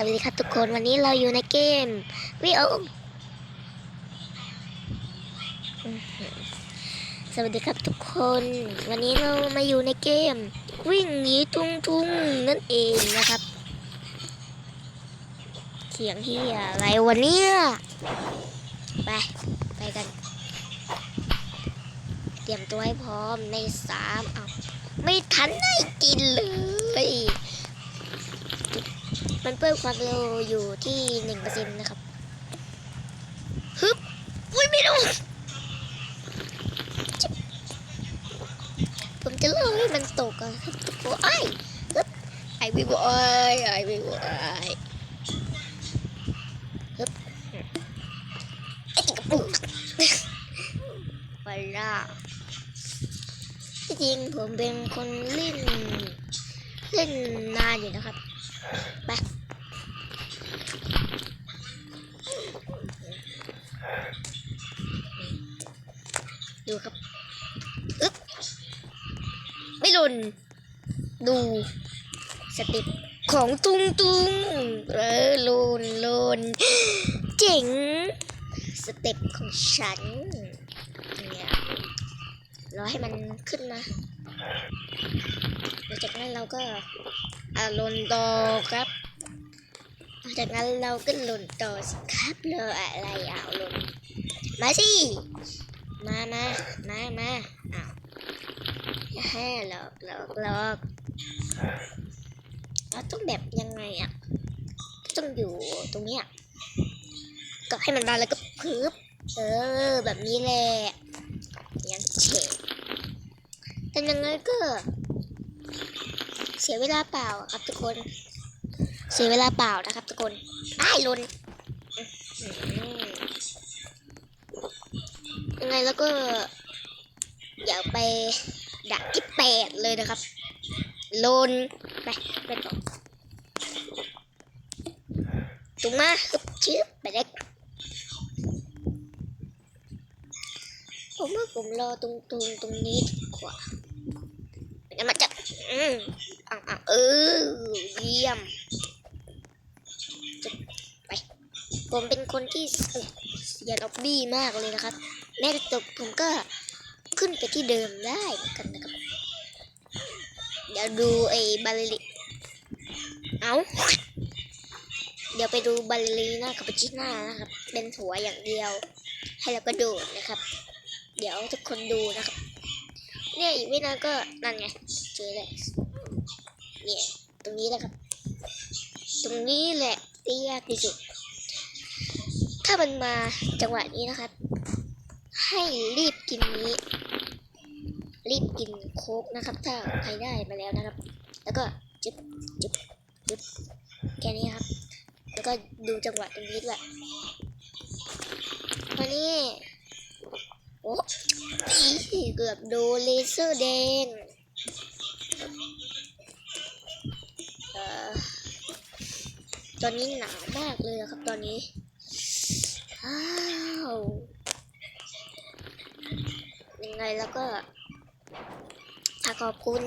สวัสดีครับทุกคนวันนี้เราอยู่ในเกมวิโอสวัสดีครับทุกคน วันนี้เรามาอยู่ในเกม วิ่งหนีทุ่งทุงนั่นเองนะครับเสียงที่อะไรวันนี้ไป ไปกัน เตรียมตัวให้พร้อมในสามเอาไม่ทันได้กินเลย มันเพิ่มความเร็วอยู่ที่หนึ่งเปอร์เซ็นต์นะครับฮึบอุ้ยไม่รู้ผมจะเล่าให้มันตกอะโอ้ยฮึบไอวิวไอไอวิวไอฮึบไอติกปุกวลาที่จริงผมเป็นคนเล่น เล่นนานอยู่นะครับ ดูครับอึ๊บไม่หล่นดูสเติปของตุงตุงเออหล่นหล่นเจ๋งสเต็ปของฉันเนี่ยรอให้มันขึ้นมาหลังจากนั้นเราก็อ่าหล่นต่อครับหลังจากนั้นเราก็หล่นต่อสิครับเลออะไรอะหล่นมาสิ มามามามาอ้าวอย่าให้หลอกหลอกหลอกเราต้องแบบยังไงอะ ต้องอยู่ตรงเนี้ยก็ให้มันมาแล้วก็พึบเออ แบบนี้แหละยังเฉดแต่ยังไงก็ เสียเวลาเปล่าครับทุกคน เสียเวลาเปล่านะครับทุกคนอ้ายหลนอื้อหือ ยังไงแล้วก็ อย่าไปดักที่แปดเลยนะครับหลนไปไปต่อถูกมาฮึบชื้อไปเล็กผมว่าผมรอตรงตรงตรงนี้ดีกว่าเดี๋ยวมาจับอืมอะอะเออเยี่ยมไป ผมเป็นคนที่เสียนออบบี้มากเลยนะครับ แม้จะตกผมก็ขึ้นไปที่เดิมได้เหมือนกันนะครับ เดี๋ยวดูไอ้บาลลิเอาเดี๋ยวไปดูบาลลีน่าคาปชิน่านะครับ เป็นหัวอย่างเดียว ให้เราก็ดูนะครับ เดี๋ยวทุกคนดูนะครับ เนี่ยอีกไม่นานก็นั่นไงเจอเลยเนี่ยตรงนี้แหละครับ ตรงนี้แหละที่ยากที่สุด ถ้ามันมาจังหวะนี้นะครับ ให้รีบกินนี้ รีบกินโค้กนะครับ ถ้าใครได้มาแล้วนะครับ แล้วก็จึบจึบจึบแค่นี้ครับ แล้วก็ดูจังหวะตรงนี้ด้วยวันนี้โอ้เกือบโดนเลเซอร์แดงเอ่อตอนนี้หนาวมากเลยนะครับตอนนี้อ้าว ไงแล้วก็ฝาขอบคุณ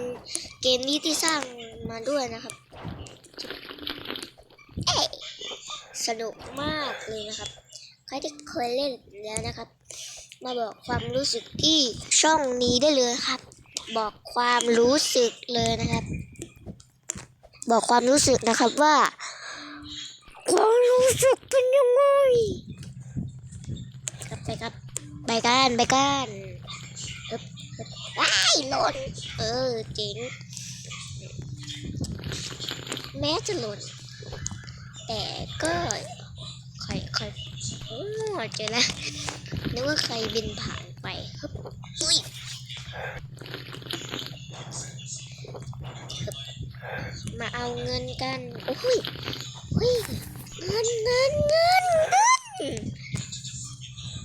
เกมนี้ที่สร้างมาด้วยนะครับ เอสนุกมากเลยนะครับ ใครที่เคยเล่นแล้วนะครับ มาบอกความรู้สึกที่ช่องนี้ได้เลยครับ บอกความรู้สึกเลยนะครับ บอกความรู้สึกนะครับว่า ความรู้สึกเป็นยังไงครับไปครับ ไปกันไปกัน หล่น เออเจ๋งแม้จะหล่น แต่ก็ครใครโอ้เจอแล้วนึกว่าใครบินผ่านไปฮึบอุ้ยมาเอาเงินกัน โอ้ยเฮ้ยเงินเงินเงินเงิน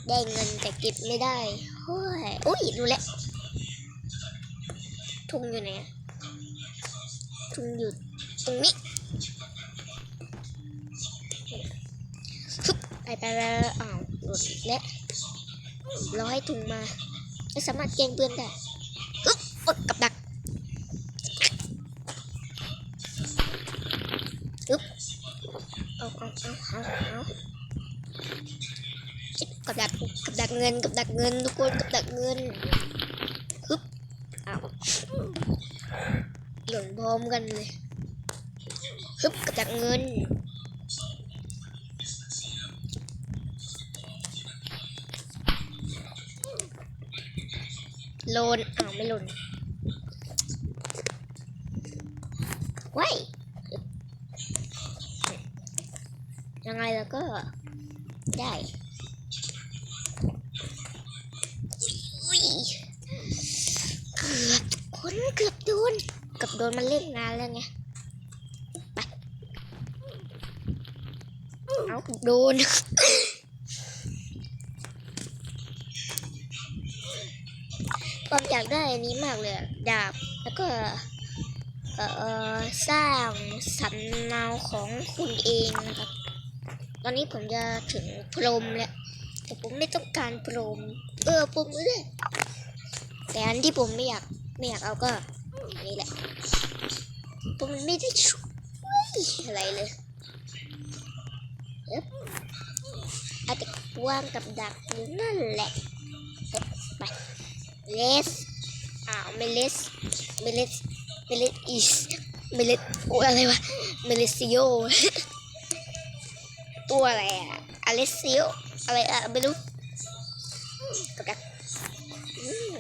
ได้เงินแต่เก็บไม่ได้โอ้ยอุ้ยดูแล ทุ่งอยู่ไหนทุ่งอยู่ตรงนี้ฮึบไปไปไปอ้าวหลุดแล้วรอให้ถุงมาไม่สามารถแกล้งเพื่อนได้ฮึบฟดกับดักฮึบเอาเอาเอาเอาเอากับดักกับดักเงินกับดักเงินทุกคนกับดักเงินฮึบเอาหล่นพร้ อมกันเลยฮึบกับดักเงิน โลนอ้าวไม่โลนว้ายยังไงแล้วก็ได้อุ้ยเกือบคนเกือบโดนเกือบ โดนมันเล่นงานแล้วไงไปเอาโดนผมอยากได้อันนี้มากเลยอะดาบแล้วก็เอ่อสร้างสำเนาของคุณเองนะครับ ตอนนี้ผมจะถึงพรหมแล้วแต่ผมไม่ต้องการพรหมเออผมไม่ได้แต่อันที่ผมไม่อยากไม่อยากเอาก็ อันนี้แหละผมไม่ได้ช่วยอะไรเลยเอ๊บอาจจะวางกับดักอยู่นั่นแหละไปเลสอ้าวไม่เลสไม่เลสไม่เลสอีสไม่เลสโอ้อะไรวะเมเลซิโอตัวอะไรอะอเลซิโออะไรอะไม่รู้กับดักอืม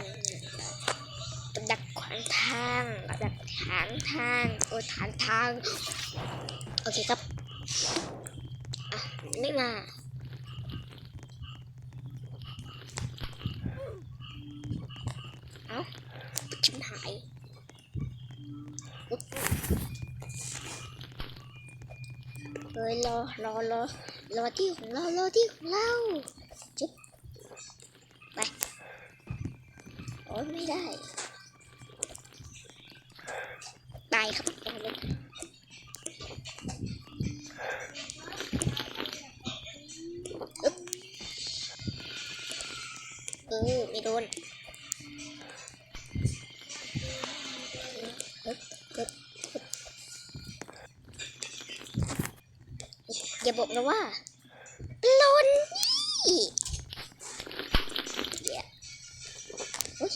างทางกับทางทางโอ้ทางทาง โอเคครับอะไม่มาเอ้าชิบหายเฮ้ยรอรอรอรอที่ของเรารอที่ของเราจุ๊บไปโอ้ยไม่ได้ อย่าบอกนะว่าหลนนี่เดี๋ยวอุ๊ย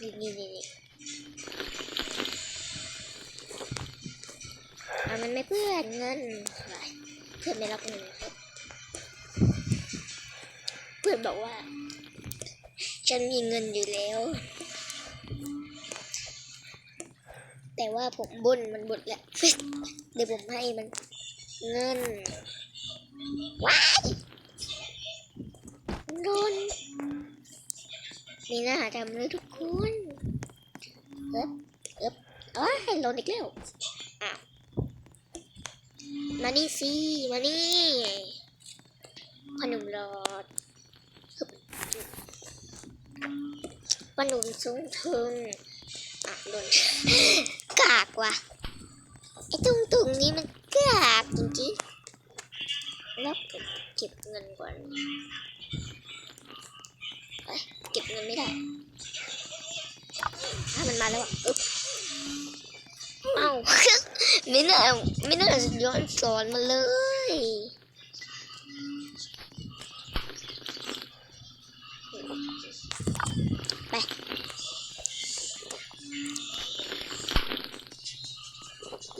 นี่นี่นี่นี่เอามันไม่เพื่อนเงินไปเพื่อนไม่รับเงินเพื่อนบอกว่า ฉันมีเงินอยู่แล้ว แต่ว่าผมบุญมันบุญแหละเดี๋ยวผมให้มัน เงินว้ายโดนมีหน้าทำเลยทุกคนเอ๊บเอ๊บเอ้ยโดนอีกแล้วอ้าวมานี่สิมานี่พนุ่มรอดฮึบพอหนุ่มสูงทึงอะโดนกากว่ะไอ้ตุงตุงนี้มัน กากจริงๆแล้วเก็บเงินก่อนเอ้ยเก็บเงินไม่ได้ถ้ามันมาแล้วอะอึ๊บเอ้าไม่น่าไม่น่าย้อนสอนมาเลย ไป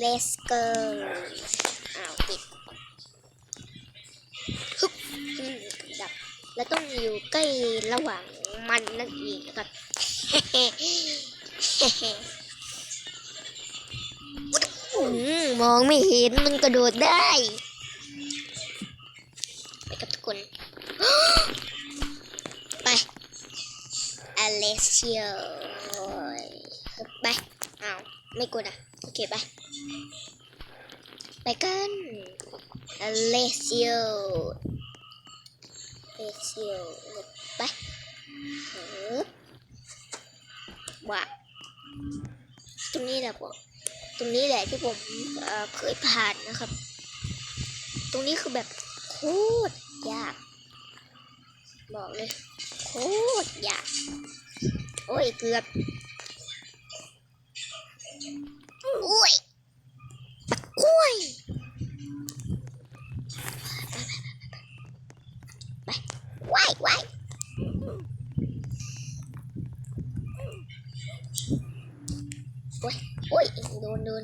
let's go อ้าวปิดฮึบดับแล้วต้องอยู่ใกล้ระหว่างมันนั่นเองนะครับอืมมองไม่เห็นมันกระโดดได้ไปกับทุกคน ไปอเลเซียไป เอาไม่กดอะ โอเค ไป ไปกันเลเซียเลเซียไปเฮ้ว้าตรงนี้แหละผมตรงนี้แหละที่ผมเอ่อเคยผ่านนะครับ ตรงนี้คือแบบโคตรยาก บอกเลยโคตรยาก โอ้ยเกือบโอ้ย โอ๊ยโดนโดน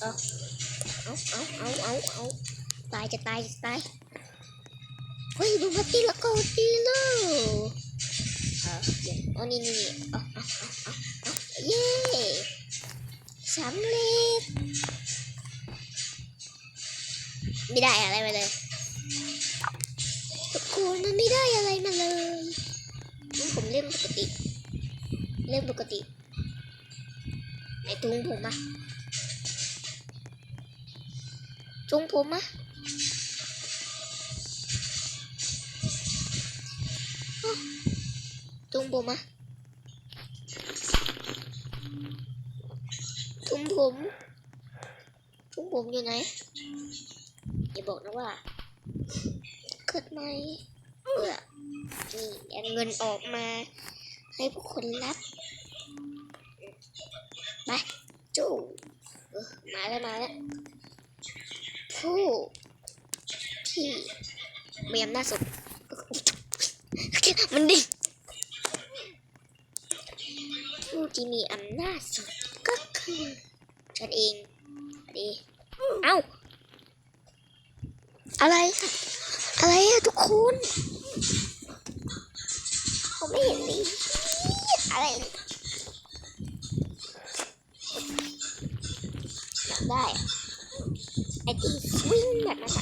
เอาเอาเอาเอาเอาเอาตายจะตายจะตายเฮ้ยดูมาตีละก็ตีเลยเอาเดี๋ยวอานี่นี่นี่เอาเอาเอาเอาเอาเย้สำเร็จไม่ได้อะไรมาเลยทุกคนมันไม่ได้อะไรมาเลย ผมเล่นปกติ เล่นปกติไอ้ตุงผมอะจุงผมอะจุงผมอะจุงผมจุงผมอยู่ไหนอย่าบอกนะว่าเกิดไหมเออ นี่เอาเงินออกมา ให้พวกคนรับไปจูเออมาแล้วมาแล้วผู้ที่มีอำนาจสุดมันดิผู้ที่มีอำนาจสุดก็คือฉันเองดีเอ้า อะไร อะอะไรอะทุกคน ผมไม่เห็นเลยอะไรเลยได้ไอ้ที่วิ่งแบบนั้น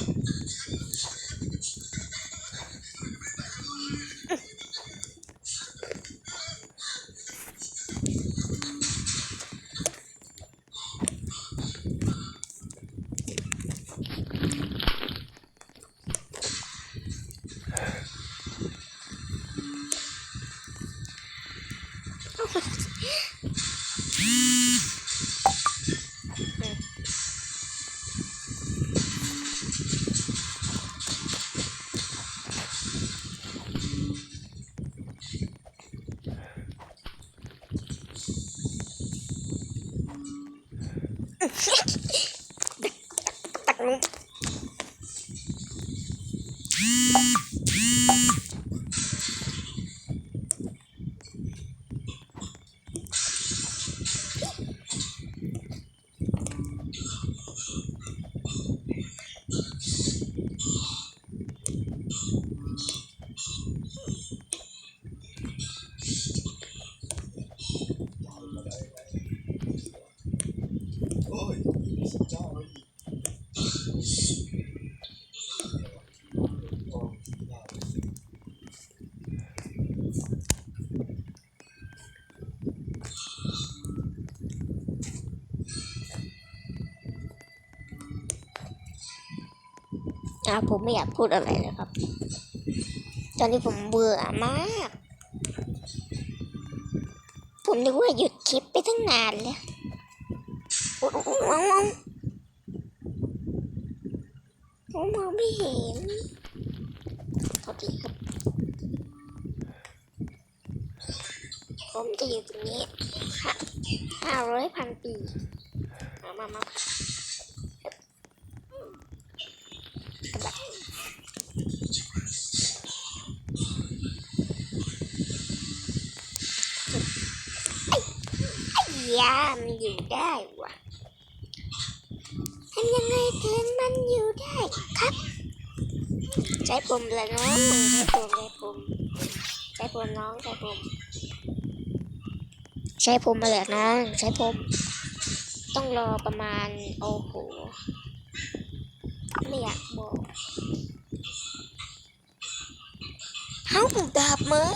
อะผมไม่อยากพูดอะไรเลยครับ ตอนนี้ผมเบื่อมาก ผมนึกว่าหยุดคลิปไปตั้งนานแล้วอุ๊ยผมมองไม่เห็นโอเคครับ ผมจะอยู่ตรงนี้ห้าห้าร้อยพันปี มามามาไอ้ยามันอยู่ได้วะทำยังไงถึงมันอยู่ได้ครับ ใช้ผมเลยน้องใช้ผมใช้ผมใช้ผมน้องใช้ผมใช้ผมมาเลยน้องใช้ผมต้องรอประมาณโอ้โหไม่อยากบอกเฮ้าดาบมือ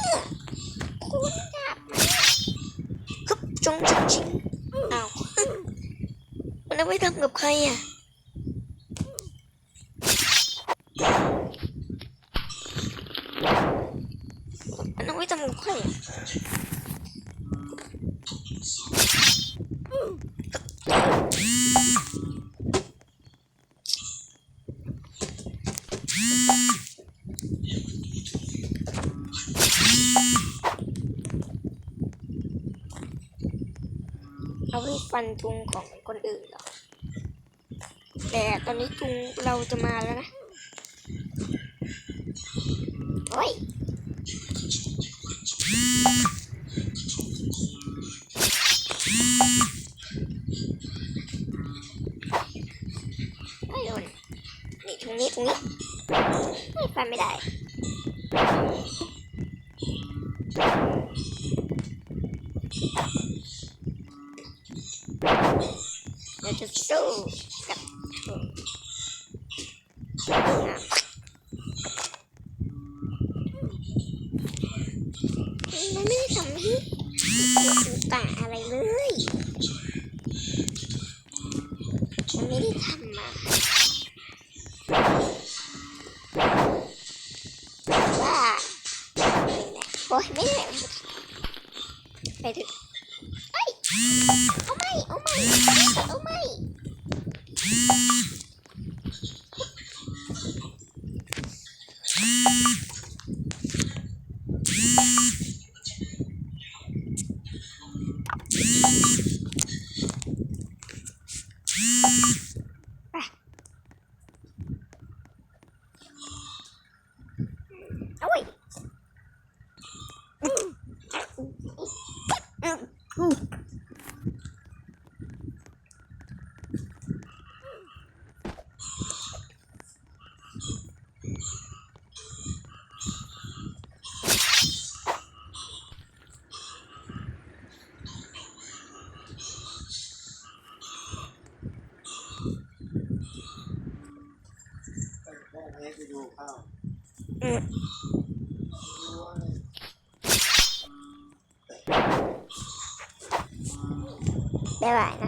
คุณดาบมือฮึบจงจงชิง ไว้ทำกับใครอะนเอาไว้ทำกับใครอะเอาไว้ฟันทุงของคนอื่นเหรอ แต่ตอนนี้จุงเราจะมาแล้วนะ โอ้ยไม่โดนนี่ตรงนี้ตรงนี้ไม่ฟันไม่ได้จะสู้ ไปเถอะเอ้ยเอาไม่โอาไม่โอาไม่ บ๊ายบายนะ